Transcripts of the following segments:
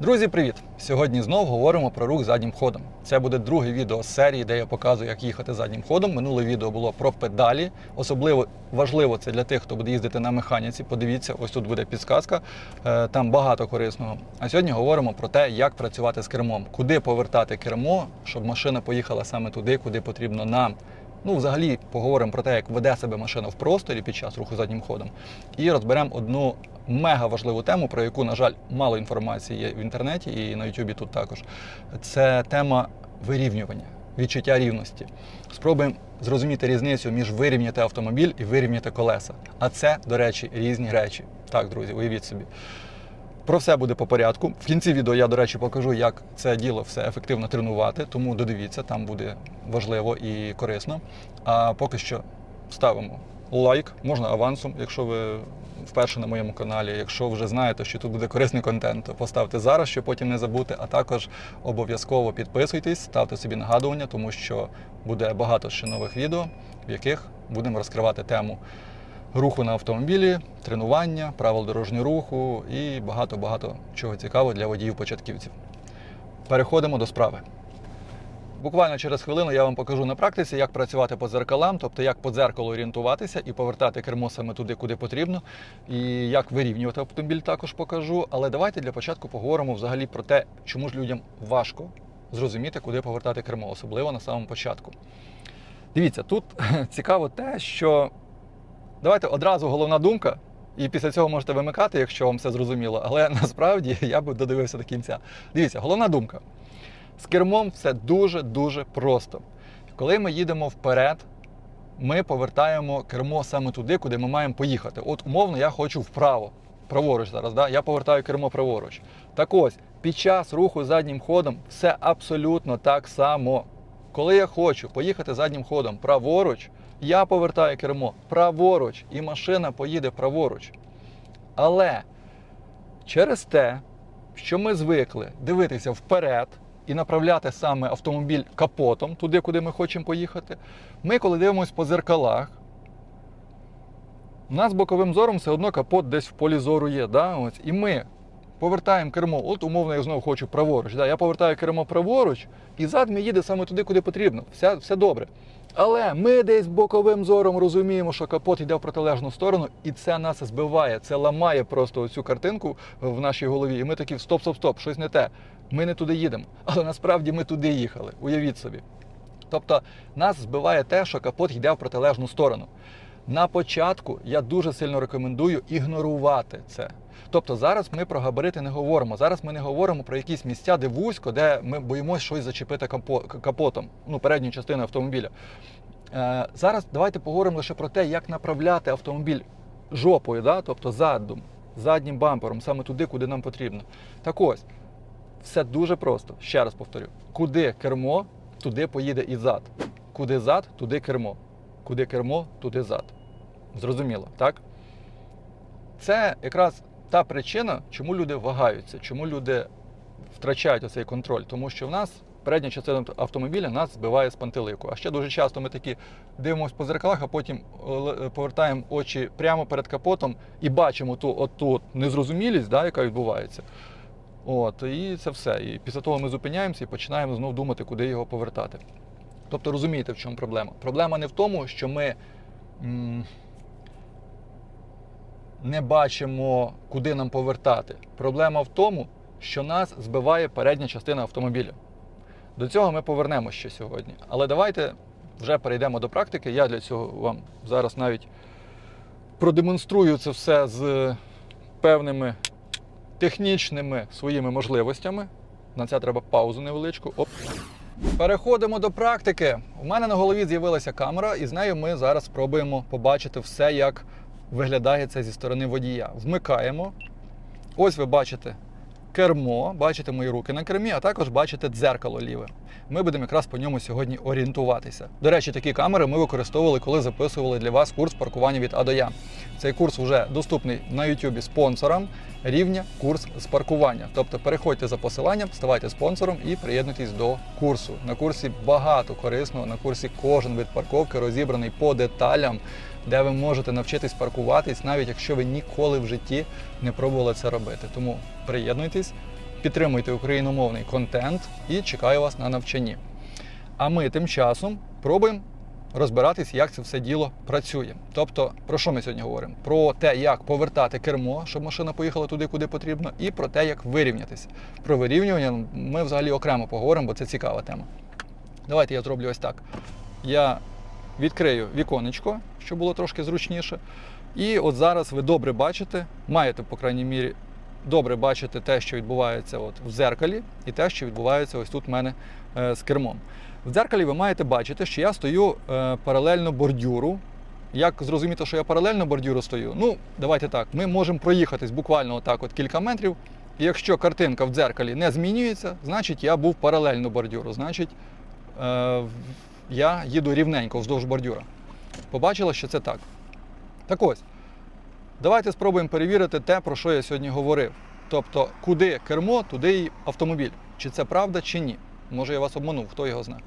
Друзі, привіт! Сьогодні знов говоримо про рух заднім ходом. Це буде друге відео з серії, де я показую, як їхати заднім ходом. Минуле відео було про педалі. Особливо важливо це для тих, хто буде їздити на механіці. Подивіться, ось тут буде підсказка. Е, Там багато корисного. А сьогодні говоримо про те, як працювати з кермом, куди повертати кермо, щоб машина поїхала саме туди, куди потрібно нам. Ну, взагалі, поговоримо про те, як веде себе машина в просторі під час руху заднім ходом. І розберемо одну мега важливу тему, про яку, на жаль, мало інформації є в інтернеті і на Ютубі тут також. Це тема вирівнювання, відчуття рівності. Спробуємо зрозуміти різницю між вирівняти автомобіль і вирівняти колеса. А це, до речі, різні речі. Так, друзі, уявіть собі. Про все буде по порядку. В кінці відео я, до речі, покажу, як це діло все ефективно тренувати, тому додивіться, там буде важливо і корисно. А поки що ставимо лайк, можна авансом, якщо ви вперше на моєму каналі. Якщо вже знаєте, що тут буде корисний контент, то поставте зараз, щоб потім не забути. А також обов'язково підписуйтесь, ставте собі нагадування, тому що буде багато ще нових відео, в яких будемо розкривати тему руху на автомобілі, тренування, правил дорожнього руху і багато-багато чого цікавого для водіїв-початківців. Переходимо до справи. Буквально через хвилину я вам покажу на практиці, як працювати по дзеркалам, тобто як по дзеркалу орієнтуватися і повертати кермо саме туди, куди потрібно, і як вирівнювати автомобіль також покажу. Але давайте для початку поговоримо взагалі про те, чому ж людям важко зрозуміти, куди повертати кермо, особливо на самому початку. Дивіться, тут цікаво те, що давайте одразу головна думка, і після цього можете вимикати, якщо вам все зрозуміло. Але насправді я би додивився до кінця. Дивіться, головна думка. З кермом все дуже-дуже просто. Коли ми їдемо вперед, ми повертаємо кермо саме туди, куди ми маємо поїхати. От умовно, я хочу вправо, праворуч зараз. Да? Я повертаю кермо праворуч. Так ось, під час руху заднім ходом все абсолютно так само. Коли я хочу поїхати заднім ходом праворуч, я повертаю кермо праворуч, і машина поїде праворуч. Але через те, що ми звикли дивитися вперед і направляти саме автомобіль капотом туди, куди ми хочемо поїхати, ми, коли дивимося по зеркалах, у нас боковим зором все одно капот десь в полі зору є. Да? Ось, і ми повертаємо кермо. От умовно, я знову хочу праворуч. Да? Я повертаю кермо праворуч, і зад мій їде саме туди, куди потрібно. Все, все добре. Але ми десь боковим зором розуміємо, що капот йде в протилежну сторону, і це нас збиває, це ламає просто оцю картинку в нашій голові. І ми такі стоп, стоп, стоп, щось не те. Ми не туди їдемо. Але насправді ми туди їхали. Уявіть собі. Тобто нас збиває те, що капот йде в протилежну сторону. На початку я дуже сильно рекомендую ігнорувати це. Тобто зараз ми про габарити не говоримо. Зараз ми не говоримо про якісь місця, де вузько, де ми боїмося щось зачепити капо- капотом, ну, передню частину автомобіля. Е, зараз давайте поговоримо лише про те, як направляти автомобіль жопою, да? тобто задом, заднім бампером, саме туди, куди нам потрібно. Так ось, все дуже просто. Ще раз повторю: куди кермо, туди поїде і зад. Куди зад, туди кермо. Куди кермо, туди зад. Зрозуміло, так? Це якраз та причина, чому люди вагаються, чому люди втрачають оцей контроль. Тому що в нас передня частина автомобіля нас збиває з пантелику. А ще дуже часто ми такі дивимося по зеркалах, а потім е, повертаємо очі прямо перед капотом і бачимо ту, от ту от незрозумілість, да, яка відбувається. От, і це все. І після того ми зупиняємося і починаємо знову думати, куди його повертати. Тобто розумієте, в чому проблема? Проблема не в тому, що ми не бачимо, куди нам повертати. Проблема в тому, що нас збиває передня частина автомобіля. До цього ми повернемося ще сьогодні. Але давайте вже перейдемо до практики. Я для цього вам зараз навіть продемонструю це все з певними технічними своїми можливостями. На це треба паузу невеличку. Оп. Переходимо до практики. У мене на голові з'явилася камера, і з нею ми зараз спробуємо побачити все, як виглядає це зі сторони водія. Вмикаємо. Ось ви бачите кермо, бачите мої руки на кермі, а також бачите дзеркало ліве. Ми будемо якраз по ньому сьогодні орієнтуватися. До речі, такі камери ми використовували, коли записували для вас курс паркування від А до Я. Цей курс вже доступний на YouTube спонсорам рівня курс з паркування. Тобто переходьте за посиланням, ставайте спонсором і приєднуйтесь до курсу. На курсі багато корисного. На курсі кожен вид парковки розібраний по деталям, де ви можете навчитись паркуватись, навіть якщо ви ніколи в житті не пробували це робити. Тому приєднуйтесь підтримуйте україномовний контент і чекаю вас на навчанні. А ми тим часом пробуємо розбиратись, як це все діло працює. Тобто, про що ми сьогодні говоримо? Про те, як повертати кермо, щоб машина поїхала туди, куди потрібно, і про те, як вирівнятися. Про вирівнювання ми взагалі окремо поговоримо, бо це цікава тема. Давайте я зроблю ось так. Я відкрию віконечко, щоб було трошки зручніше. І от зараз ви добре бачите, маєте, по крайній мірі, добре бачити те, що відбувається от в дзеркалі, і те, що відбувається ось тут в мене е, з кермом. В дзеркалі ви маєте бачити, що я стою е, паралельно бордюру. Як зрозуміти, що я паралельно бордюру стою? Ну, давайте так. Ми можемо проїхатись буквально отак от кілька метрів. І якщо картинка в дзеркалі не змінюється, значить я був паралельно бордюру. Значить, е, я їду рівненько вздовж бордюра. Побачила, що це так. Так ось, давайте спробуємо перевірити те, про що я сьогодні говорив. Тобто, куди кермо, туди й автомобіль. Чи це правда, чи ні. Може, я вас обманув, хто його знає.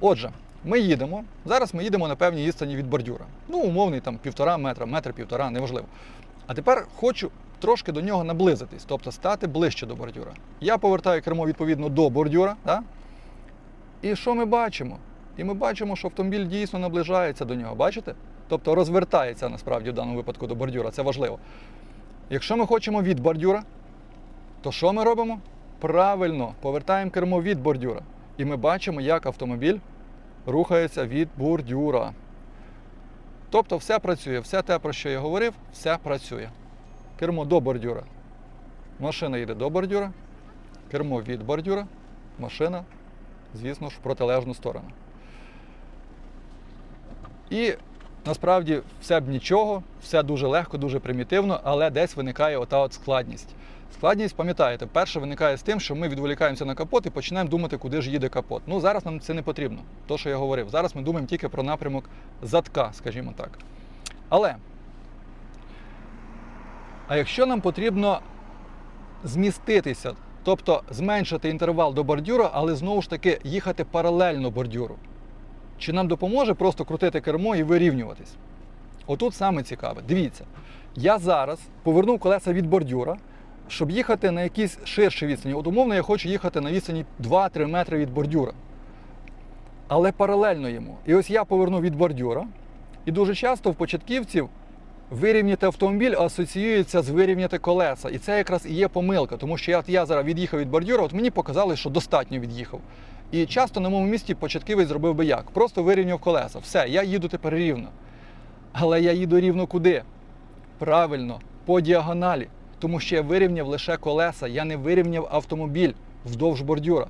Отже, ми їдемо. Зараз ми їдемо на певній відстані від бордюра. Ну, умовний там півтора метра, метр півтора, неважливо. А тепер хочу трошки до нього наблизитись, тобто стати ближче до бордюра. Я повертаю кермо відповідно до бордюра. Да? І що ми бачимо? І ми бачимо, що автомобіль дійсно наближається до нього. Бачите? Тобто розвертається насправді в даному випадку до бордюра. Це важливо. Якщо ми хочемо від бордюра, то що ми робимо? Правильно, повертаємо кермо від бордюра. І ми бачимо, як автомобіль рухається від бордюра. Тобто все працює, все те, про що я говорив, все працює. Кермо до бордюра. Машина йде до бордюра, кермо від бордюра, машина, звісно ж, в протилежну сторону. І насправді все б нічого, все дуже легко, дуже примітивно, але десь виникає ота от складність. Складність, пам'ятаєте, перше виникає з тим, що ми відволікаємося на капот і починаємо думати, куди ж їде капот. Ну зараз нам це не потрібно, то що я говорив. Зараз ми думаємо тільки про напрямок задка, скажімо так. Але а якщо нам потрібно зміститися, тобто зменшити інтервал до бордюра, але знову ж таки їхати паралельно бордюру, чи нам допоможе просто крутити кермо і вирівнюватись? Отут саме цікаве. Дивіться, я зараз повернув колеса від бордюра, щоб їхати на якісь ширші відстані. От умовно я хочу їхати на відстані 2-3 метри від бордюра. Але паралельно йому. І ось я повернув від бордюра, і дуже часто в початківців вирівняти автомобіль асоціюється з вирівняти колеса. І це якраз і є помилка, тому що я, я зараз від'їхав від бордюра, от мені показали, що достатньо від'їхав. І часто на моєму місці початківець зробив би як? Просто вирівняв колеса. Все, я їду тепер рівно. Але я їду рівно куди? Правильно, по діагоналі. Тому що я вирівняв лише колеса, я не вирівняв автомобіль вздовж бордюра.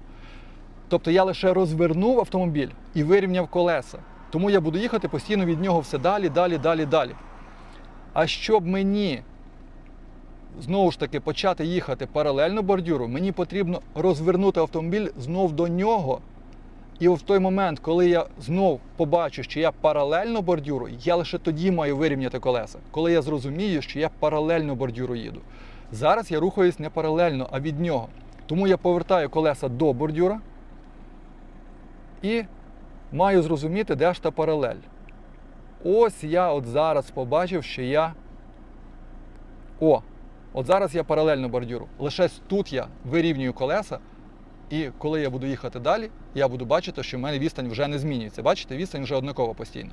Тобто я лише розвернув автомобіль і вирівняв колеса. Тому я буду їхати постійно від нього все далі, далі, далі, далі. А щоб мені знову ж таки почати їхати паралельно бордюру, мені потрібно розвернути автомобіль знов до нього. І в той момент, коли я знов побачу, що я паралельно бордюру, я лише тоді маю вирівняти колеса, коли я зрозумію, що я паралельно бордюру їду. Зараз я рухаюсь не паралельно, а від нього. Тому я повертаю колеса до бордюра і маю зрозуміти, де ж та паралель. Ось я от зараз побачив, що я. О! От зараз я паралельно бордюру. Лише тут я вирівнюю колеса, і коли я буду їхати далі, я буду бачити, що в мене відстань вже не змінюється. Бачите, відстань вже однакова постійно.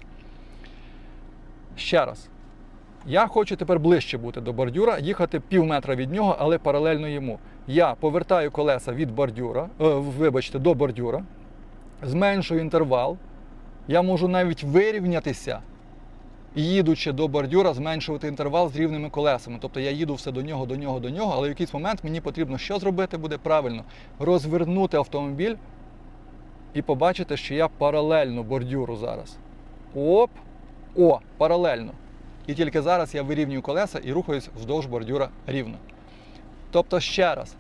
Ще раз. Я хочу тепер ближче бути до бордюра, їхати пів метра від нього, але паралельно йому. Я повертаю колеса від бордюра, е, вибачте, до бордюра, зменшую інтервал. Я можу навіть вирівнятися, їдучи до бордюра, зменшувати інтервал з рівними колесами. Тобто я їду все до нього, до нього, до нього, але в якийсь момент мені потрібно що зробити буде правильно? Розвернути автомобіль і побачити, що я паралельно бордюру зараз. Оп! О, паралельно. І тільки зараз я вирівнюю колеса і рухаюсь вздовж бордюра рівно. Тобто, ще раз,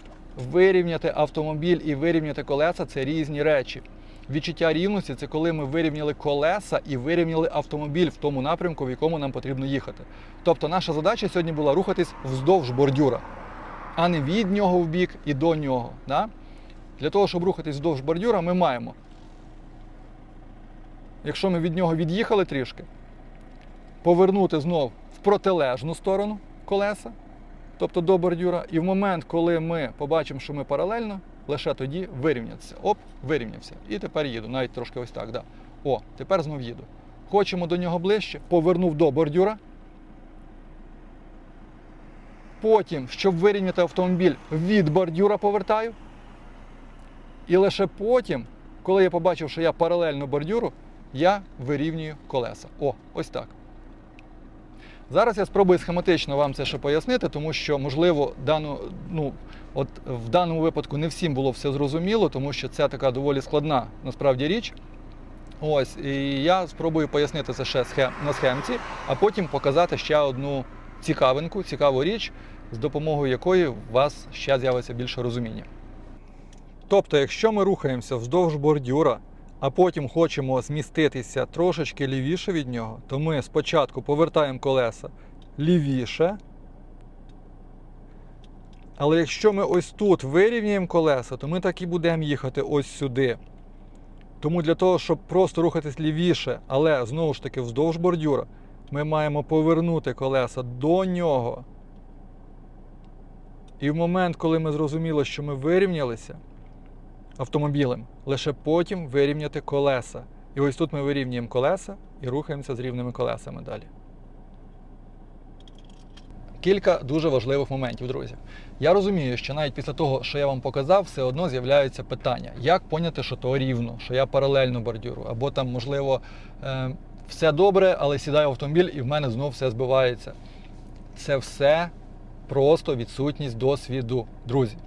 вирівняти автомобіль і вирівняти колеса це різні речі. Відчуття рівності це коли ми вирівняли колеса і вирівняли автомобіль в тому напрямку, в якому нам потрібно їхати. Тобто наша задача сьогодні була рухатись вздовж бордюра, а не від нього в бік і до нього. Да? Для того, щоб рухатись вздовж бордюра, ми маємо. Якщо ми від нього від'їхали трішки, повернути знов в протилежну сторону колеса тобто до бордюра, і в момент, коли ми побачимо, що ми паралельно, лише тоді вирівнятися. Оп, вирівнявся. І тепер їду, навіть трошки ось так. Да. О, тепер знов їду. Хочемо до нього ближче, повернув до бордюра. Потім, щоб вирівняти автомобіль, від бордюра повертаю. І лише потім, коли я побачив, що я паралельно бордюру, я вирівнюю колеса. О, ось так. Зараз я спробую схематично вам це ще пояснити, тому що, можливо, дану, ну, от в даному випадку не всім було все зрозуміло, тому що це така доволі складна насправді річ. Ось, і я спробую пояснити це ще на схемці, а потім показати ще одну цікавинку, цікаву річ, з допомогою якої у вас ще з'явиться більше розуміння. Тобто, якщо ми рухаємося вздовж бордюра, а потім хочемо зміститися трошечки лівіше від нього, то ми спочатку повертаємо колеса лівіше. Але якщо ми ось тут вирівняємо колеса, то ми так і будемо їхати ось сюди. Тому для того, щоб просто рухатись лівіше, але знову ж таки вздовж бордюра, ми маємо повернути колеса до нього. І в момент, коли ми зрозуміли, що ми вирівнялися автомобілем, лише потім вирівняти колеса. І ось тут ми вирівнюємо колеса і рухаємося з рівними колесами далі. Кілька дуже важливих моментів, друзі. Я розумію, що навіть після того, що я вам показав, все одно з'являються питання, як поняти, що то рівно, що я паралельно бордюру, або там, можливо, е, все добре, але сідаю в автомобіль і в мене знов все збивається. Це все просто відсутність досвіду, друзі.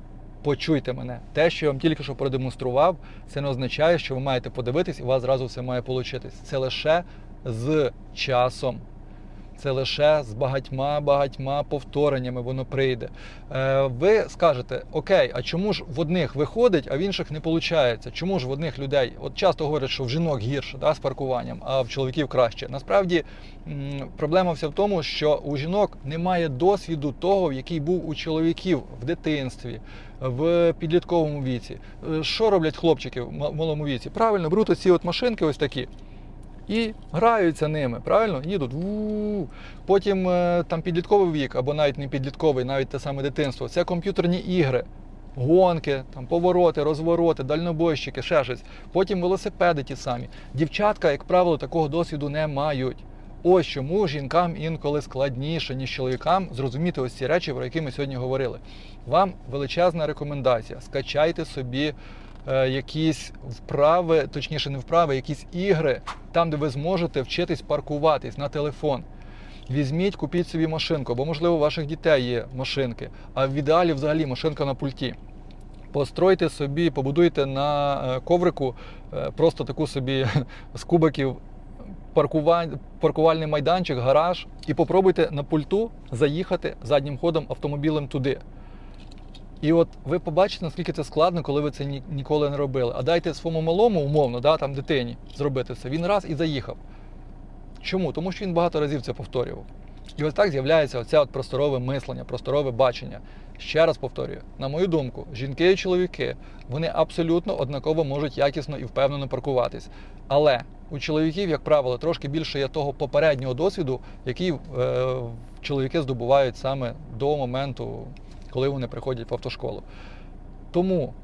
Почуйте мене. Те, що я вам тільки що продемонстрував, це не означає, що ви маєте подивитись і у вас зразу все має получитись. Це лише з часом. Це лише з багатьма-багатьма повтореннями воно прийде. Е, ви скажете, окей, а чому ж в одних виходить, а в інших не виходить? Чому ж в одних людей? От часто говорять, що в жінок гірше да, з паркуванням, а в чоловіків краще. Насправді проблема вся в тому, що у жінок немає досвіду того, який був у чоловіків в дитинстві, в підлітковому віці. Е, Що роблять хлопчики в малому віці? Правильно, беруть оці от машинки, ось такі і граються ними, правильно? Їдуть. ву Потім е, там підлітковий вік, або навіть не підлітковий, навіть те саме дитинство. Це комп'ютерні ігри, гонки, там, повороти, розвороти, дальнобойщики, ще щось. Потім велосипеди ті самі. Дівчатка, як правило, такого досвіду не мають. Ось чому жінкам інколи складніше, ніж чоловікам, зрозуміти ось ці речі, про які ми сьогодні говорили. Вам величезна рекомендація. Скачайте собі якісь вправи, точніше, не вправи, якісь ігри, там, де ви зможете вчитись паркуватись на телефон. Візьміть, купіть собі машинку, бо, можливо, у ваших дітей є машинки, а в ідеалі взагалі машинка на пульті. Постройте собі, побудуйте на е, коврику е, просто таку собі з кубиків паркувальний майданчик, гараж, і попробуйте на пульту заїхати заднім ходом автомобілем туди. І от ви побачите, наскільки це складно, коли ви це ні- ніколи не робили. А дайте своєму малому, умовно, да, там дитині зробити це. Він раз і заїхав. Чому? Тому що він багато разів це повторював. І ось так з'являється оце от просторове мислення, просторове бачення. Ще раз повторюю, на мою думку, жінки і чоловіки вони абсолютно однаково можуть якісно і впевнено паркуватись. Але у чоловіків, як правило, трошки більше є того попереднього досвіду, який е, чоловіки здобувають саме до моменту, коли вони приходять в автошколу. Тому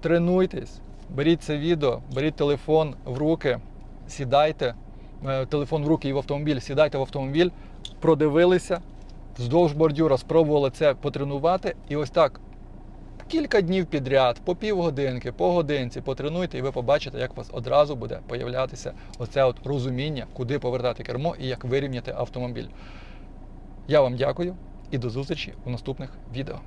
тренуйтесь, беріть це відео, беріть телефон в руки, сідайте, е, телефон в руки і в автомобіль, сідайте в автомобіль, продивилися, вздовж бордюра спробували це потренувати. І ось так кілька днів підряд, по півгодинки, по годинці потренуйте, і ви побачите, як у вас одразу буде появлятися оце от розуміння, куди повертати кермо і як вирівняти автомобіль. Я вам дякую і до зустрічі у наступних відео.